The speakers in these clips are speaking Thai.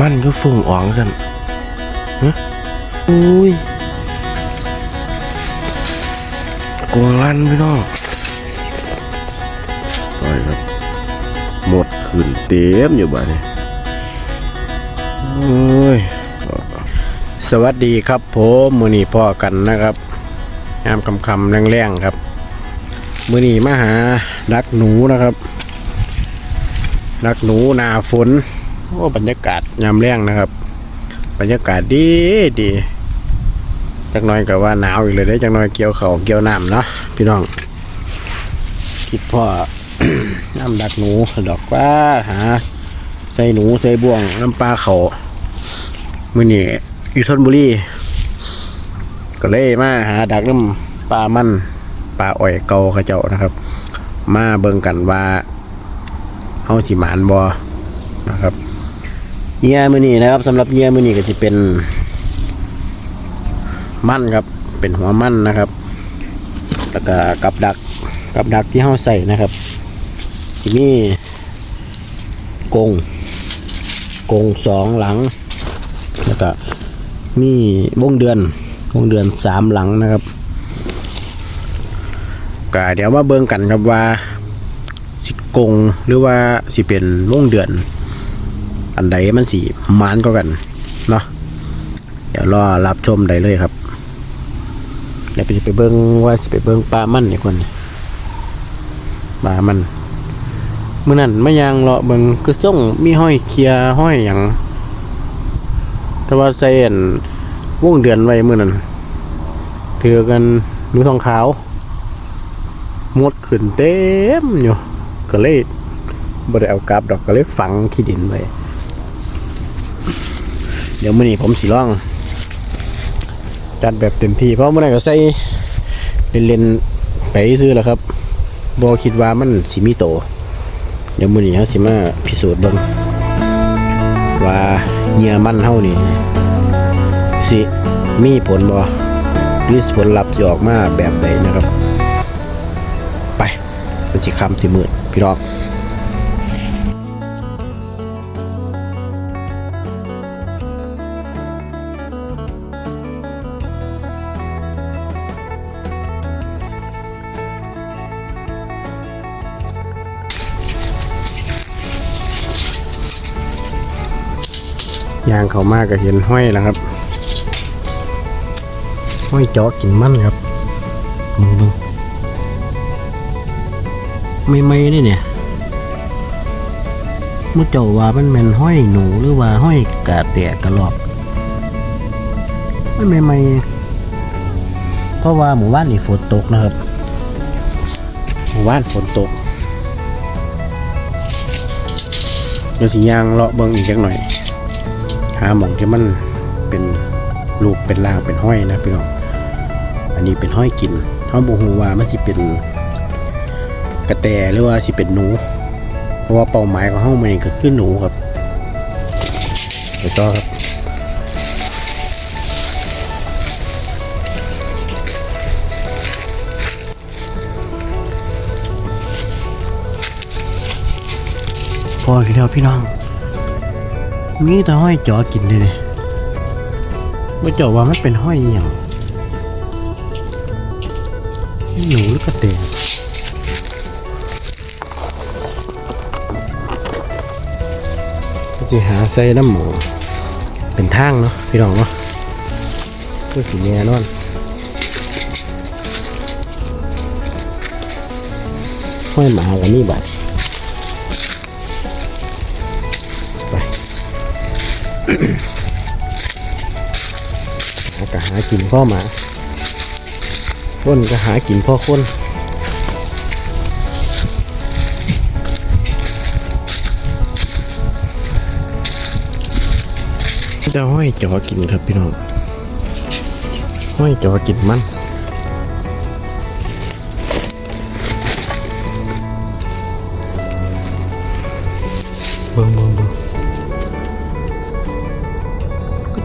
มันก็ฟุ้งอ่องสั่นฮะอุ้ยกวางลันพี่น้องปล่อยครับ หมดขึ้นเต็มอยู่บ้านนี้โอ้ยสวัสดีครับผมมือนี้พ่อกันนะครับยามคำคำๆแรงๆครับ มือนี้มาหาดักหนูนะครับ ดักหนูหนาฝน โอ้บรรยากาศยามแรงนะครับ บรรยากาศดีดีจักหน่อยกับว่าหนาวอีกเลยได้จักหน่อยเกี่ยวเขาเกี่ยวน้ำเนาะพี่น้อง คิดพ่อน้ำดักหนูดอกว่าหาใส่หนูใส่บ่วงน้ำปลาเขามือนี่อยู่ชนบุรีก็เลยมาหาดักน้ำปลามันปลาอ่อยเกาขาเจ้านะครับ มาเบิ่งกันว่าเฮาสิหมานบ่นะครับ เยื่อมือนี้นะครับสำหรับเยื่อมือนี้ก็จะเป็น มันครับ เป็นหัวมันนะครับแล้วก็กับดักกับดักที่เฮาใส่นะครับที่มีกงกงสองหลัง แล้วก็มีวงเดือนวงเดือนสามหลังนะครับก็เดี๋ยวมาเบิ่งกันครับว่าสิกงหรือว่าสิเป็นวงเดือน อันใดมันสิมานก็กันเนาะเดี๋ยวรอรับชมได้เลยครับเดี๋ยวไปไปเบิ้งว่าสิไปเบิ้งปลามันนี่คนปลามันเมื่อนั้นไมายางเลาะเบิ้งคือส่งมีห้อยเคลียห้อยอย่างแต่ว่าใส่อันวงเดือนไว้เมื่อนั้นถือกันหนูทองขาวหมดขึ้นเต็มอยู่ก็เลยบ่ได้เอากลับดอกก็เลยฝังขี้ดินไว้ เดี๋ยวมื่อนี้ผมสิลองจัดแบบเต็มที่ เพราะเมื่อไหร่ก็ใส่เล่นๆไปซื้อแล้วครับบอคิดว่ามันสิมีโต เดี๋ยวมื้อนี้เฮาสิมาพิสูจน์เบิ่งว่าเหยื่อมันเฮานี่สิมีผลบ่หรือผลลัพธ์ออกมาแบบใดนะครับ ไปมันสิคำสิมืดพี่น้อง ยางเขามากก็เห็นห้อยแล้วครับห้อยเจาะกินมันครับมึงดูไม่ไม่นี่เนี่ยมุเจ้าว่ามันเป็นห้อยหนูหรือว่าห้อยกาแตะกระรอกมันไม่ไม่เพราะว่าหมู่บ้านนี่ฝนตกนะครับ หมู่บ้านฝนตกเดี๋ยวสิยางเลาะเบิ่งอีกจักหน่อย หาหมองที่มันเป็นลูกเป็นรางเป็นห้อยนะพี่น้องอันนี้เป็นห้อยกินเขาบอกว่ามันสิเป็นกระแตหรือว่าสิเป็นหนู เพราะว่าเป้าหมายของเขาไม่ก็คือหนูครับเดี๋ยวต่อครับพออีกแล้วพี่น้อง มีแต่ห้อยจอกินเลยเนี่ยว่าจาว่ามันเป็นห้อยอย่างหนูหรือกระเตงจะหาใส่น้ำหมู เป็นทางเนาะพี่น้องเนาะก็สีแน่นอนห้อยหมากับนี่บัด ก็หากินพ่อหมาคนก็หากินพ่อคนจะห้อยจอกินครับพี่น้องห้อยจอกินมัน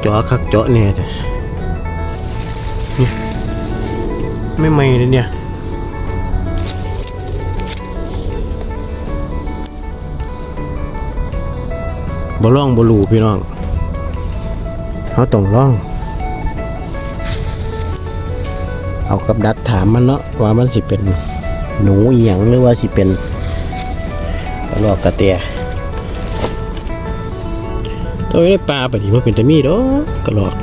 เจาะคักเจาะเนี่ยจ้ะเนี่ยไม่ไหม่เลยเนี่ยบล่องบ่รูพี่น้องเขาต้องลอง เอากับดักถามมันเนาะว่ามันสิเป็นหนูอียงหรือว่าสิเป็นกระรอกกระเตีย ตัวนี้ปลาไปดิว่าเป็นตะมีดอกกระรอก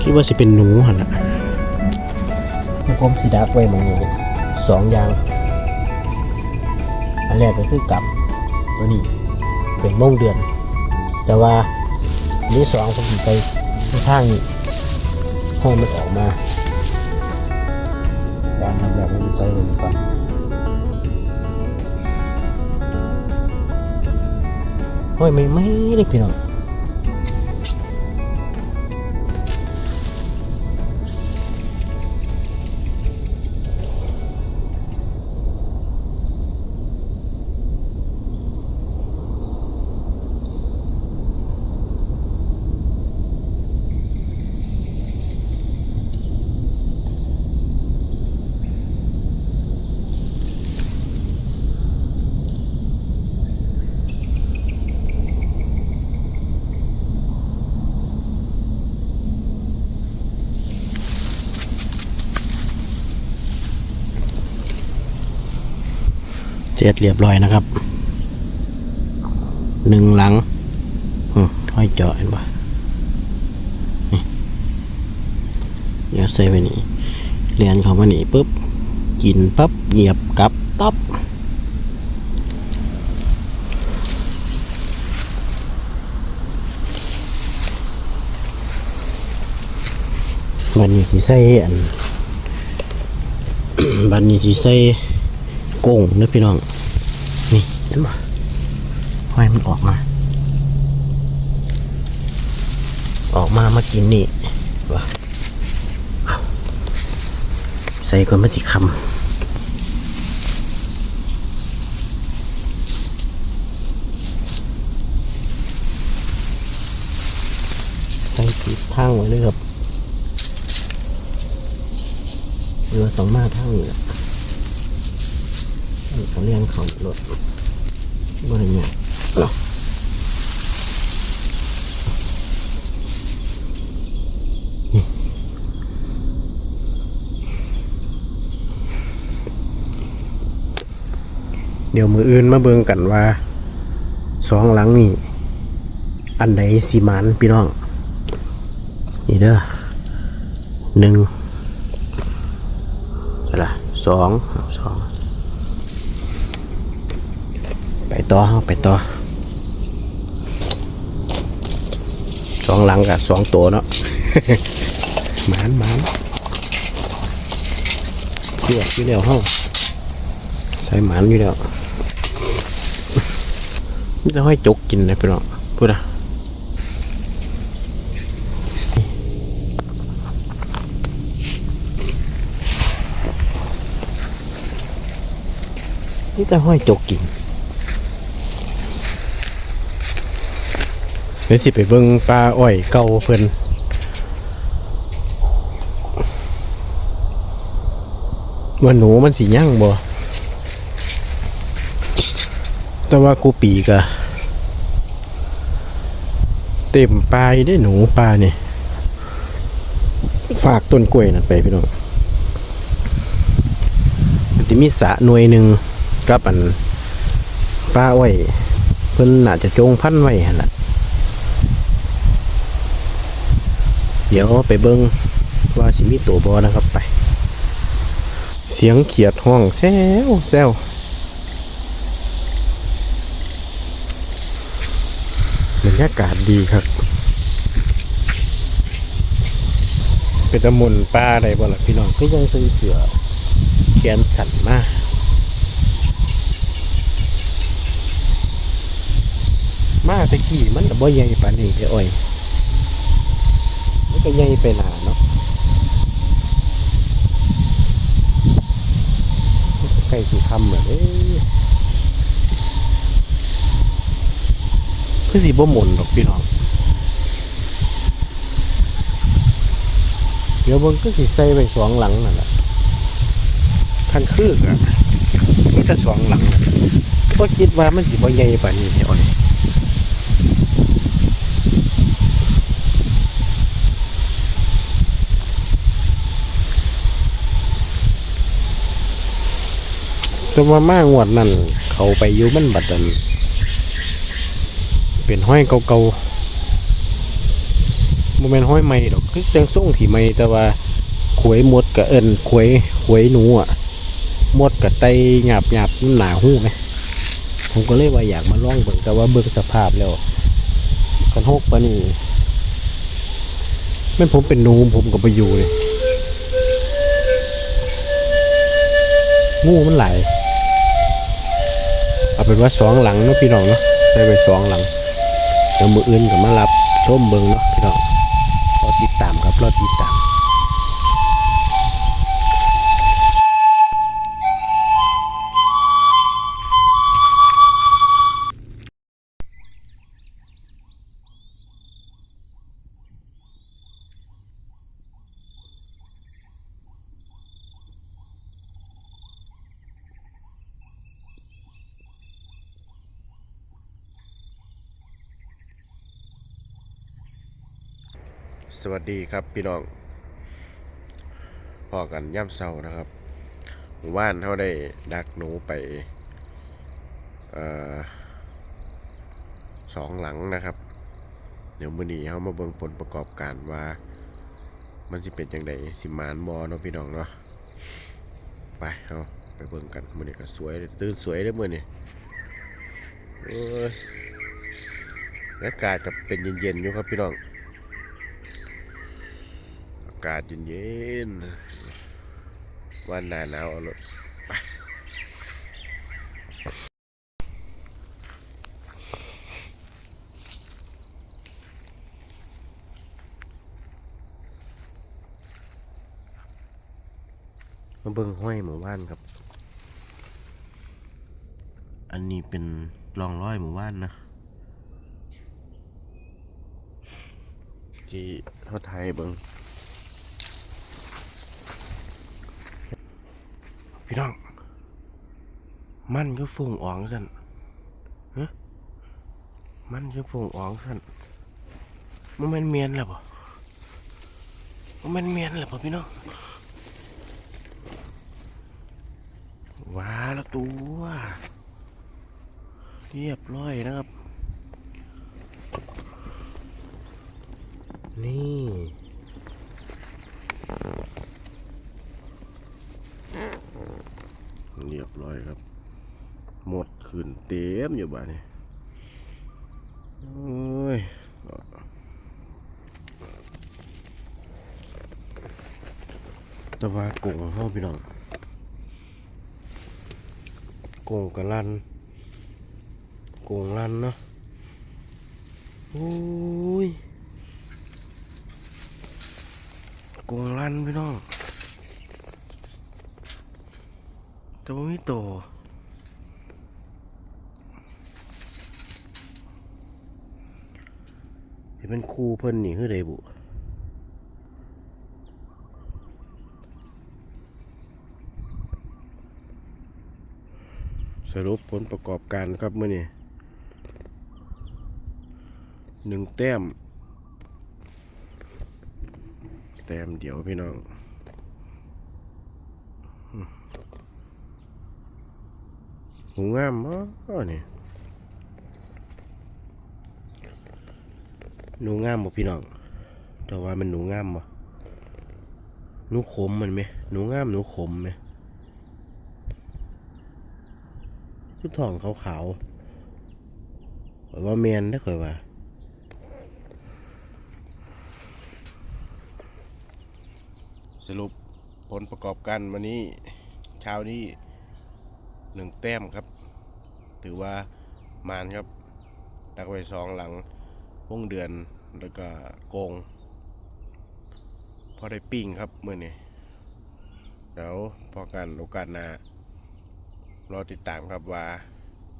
คิดว่าสิเป็นหนูหันละผมสิดักไว้หมองสองอย่าง อันแรกก็คือกับตัวนี้เป็นโมงเดือน แต่ว่านี่สองผมไปทางนี้ห้องมันออกมาการทำแบบนี้ใส่ลงก่อน โอ้ยไม่ไม่เลยพี่น้อง เสร็จเรียบร้อยนะครับ หนึ่งหลังอืมห้อยเจาะเห็นปะนี่เดี๋ยวใส่ไปนี่เรียนเขามานี่ปุ๊บ กินปั๊บเหยียบกลับตับวันนี้ที่ใส่อันบันนี้ที่ใส่ กงนะพี่น้อง นี่เห็นปะไฟมันออกมา ออกมามากินนี่วะเอาใส่ก่อนมาสิคำใส่ปิดทางไว้เลยครับเรือสองมาทางนี้แหละ เขาเลี้ยงเขารถบริเงี้เนาะนี่เดี๋ยวมืออื่นมาเบิ่งกันว่าสองหลังนี่อันใดสีมานพี่น้อง นี่เด้อหนึ่งอะไรสองสอง ไป ต่อเอาไปต่อสองหลังกับสองตัวเนาะหมานหมานเลือดอยู่แล้วห้องใส่หมานอยู่แล้วนี่จะให้จกกินนะพี่น้องพูดนะนี่จะให้จกกิน ดี๋ยวสิไปเบิ่งปลาอ้อยเก่าเพิ่นว่าหนูมันสิย่างบ่ แต่ว่ากูปีกะเต็มปลาได้หนูปลาเนี่ยฝากต้นกล้วยนั่นไปพี่น้องมันจะมีสะหน่วยหนึ่งกับอันปลาอ้อยเพิ่นน่าจะจงพันไว้หั่นล่ะ เดี๋ยวไปเบิ้งว่าสิมีตัวบอนะครับไป เสียงเขียดห้องแซวแซวบรรยากาศดีครับ เป็นตะมุนป้าอะไรบ่ล่ะพี่น้องก็ยังซื้อเสือเขียนสั่นมากมาตะกี้มันก็บ่ใหญ่ปานนี้เด้ออ้อย ก็ใหญ่ไปหนาเนาะใกล้สีคำเหมือนเอ้ยคือสีบ่หมุนดอกพี่น้องเดี๋ยวเบิ่งก็สิใส่ไปสองหลังนั่นแหละคันคือกอะมันจะสองหลังก็คิดว่ามันสิบ่ใหญ่ปานนี้เดี๋ยวอ้อย แต่ว่ามางวดนั่นเขาไปอยู่มันบัดนั้นเป็นห้อยเก่าๆบ่แม่นห้อยใหม่ดอกคือจังส่งที่ใหม่แต่ว่าขวยมดก็เอิ้นขวยขวยหนูอะมดก็ไตหยาบหยาบนหนาหูไหมผมก็เลยว่าอยากมาลองเบิ่งแต่ว่าเบิ่งสภาพแล้วกันหกปะนี่แม่ผมเป็นหนูผมก็ไปอยู่เลยงูมันไหล เอาเป็นว่าสองหลังเนาะพี่น้องเนาะได้ไปสองหลังเดี๋ยวมืออื่นก็มารับชมเบิงเนาะพี่น้องรอติดตามครับรอติดตาม สวัสดีครับพี่น้องพอกันย่ำเศร้านะครับหมู่บ้านเขาได้ดักหนูไปออสองหลังนะครับ เดี๋ยวมื้อนี้เขามาเบิ่งผลประกอบการว่า มันสิเป็นจังไดสิมานบอเนาะพี่น้องเนาะไปเอาไปเบิ่งกันมื้อนี้ก็สวยตื่นสวยเด้อมื้อนี้อากาศก็เป็นเย็นๆอยู่ครับพี่น้องากาศเย็นๆวันหนาหนาวเอาเลยมาเบิ่งห้อยหมู่บ้านครับ อันนี้เป็นรองร้อยหมู่บ้านนะ ที่เขาไทยเบิ่ง พี่น้อง มันก็ฝุ่งอ่องสันฮะมันก็ฝุ่งอ่องสันมันแมันเมียนแล้วบ่มันแมันเมียนแล้วบ่พี่น้องว้าแล้วตัวเรียบร้อยนะครับ นี่ เรียบร้อยครับ หมด ขืนเต็มอยู่บ้านนี่โอ้ยตะวากงเฮาพี่น้องกงกับลันกงลันเนาะโอ้ยกงลันพี่น้องแต่ว่าไม่โต เป็นครูเพิ่นนี่คือใดบุสรุปผลประกอบการครับเมื่อนี้หนึ่งแต้ม แต้มเดี๋ยวพี่น้องหูงามบ่นี่ หนูงามบ่พี่น้องแต่ว่ามันหนูงามบ่หนูขมมันไหมหนูงามหนูขมไหมชุดทองขาวๆข้อยว่าแมนได้อเคยว่าสรุปผลประกอบการวันนี้เช้านี้หนึ่งแต้มครับ ถือว่ามานครับตักไว้สองหลัง วงเดือนแล้วก็โกง พอได้ปิ้งครับเมื่อนี้เดี๋ยวพอกันโอกาสหน้ารอติดตามครับว่า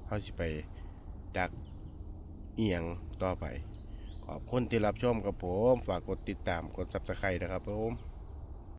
เขาสิไปดักเอียงต่อไป ขอบคุณที่รับชมกับผม ฝากกดติดตามกดซับสไครต์นะครับผม